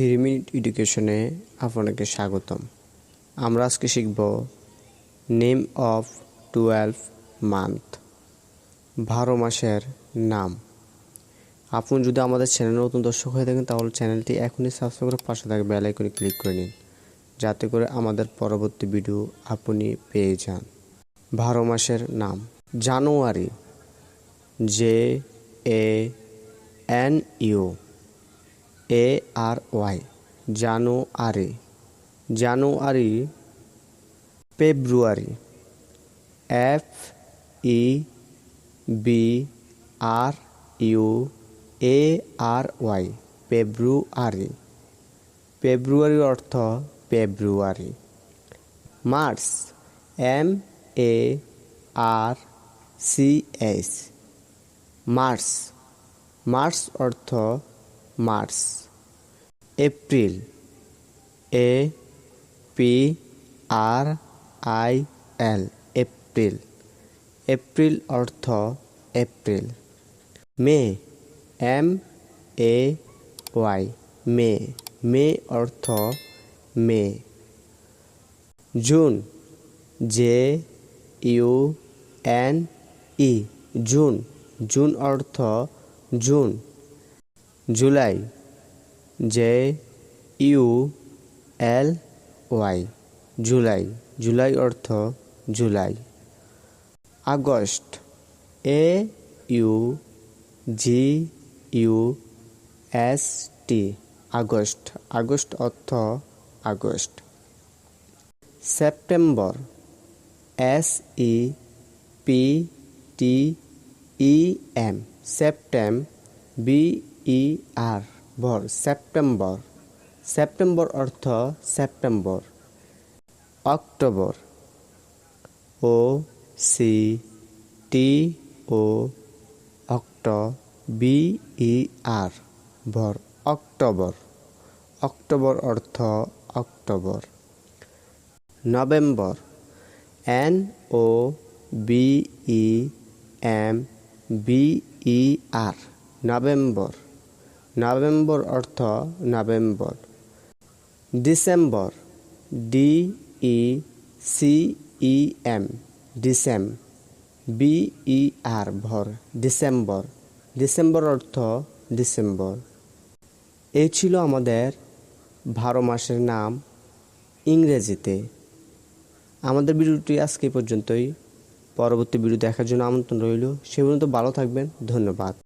Three minute এডুকেশনে আপনাকে স্বাগতম। আমরা আজকে শিখব নেম অফ টুয়েলভ মান্থ, বারো মাসের নাম। আপনি যদি আমাদের চ্যানেলে নতুন দর্শক হয়ে থাকেন, তাহলে চ্যানেলটি এখনই সাবস্ক্রাইব করে পাশে থাকা বেল আইকনে ক্লিক করে নিন, যাতে করে আমাদের পরবর্তী ভিডিও আপনি পেয়ে যান। বারো মাসের নাম, January J A N U A R Y January January February F E B R U A R Y February ফেব্রুয়ারির অর্থ February March M A R C S March March অর্থ March. April. A, P, R, I, L, April. April অর্থ April. May, M, A, Y. May May অর্থ May. June, J, U, N, E. June June অর্থ June. July, J U L Y, July July অর্থ July. August, A U G U S T, August August অর্থ August. September, S E P T E M, সেপ্টেম B E R বর, September. September অর্থ September. October. O, C, T, O, অক্ট, B, E, R ভর October. October অর্থ October. November. N, O, B, E, M, B, E, R, November. November অর্থ November. December D E C E M ডিসেম। B E R ভর, December. December অর্থ December. এই ছিল আমাদের বারো মাসের নাম ইংরেজিতে। আমাদের ভিডিওটি আজকে পর্যন্তই। পরবর্তী ভিডিও দেখার জন্য আমন্ত্রণ রইল। সে পর্যন্ত ভালো থাকবেন। ধন্যবাদ।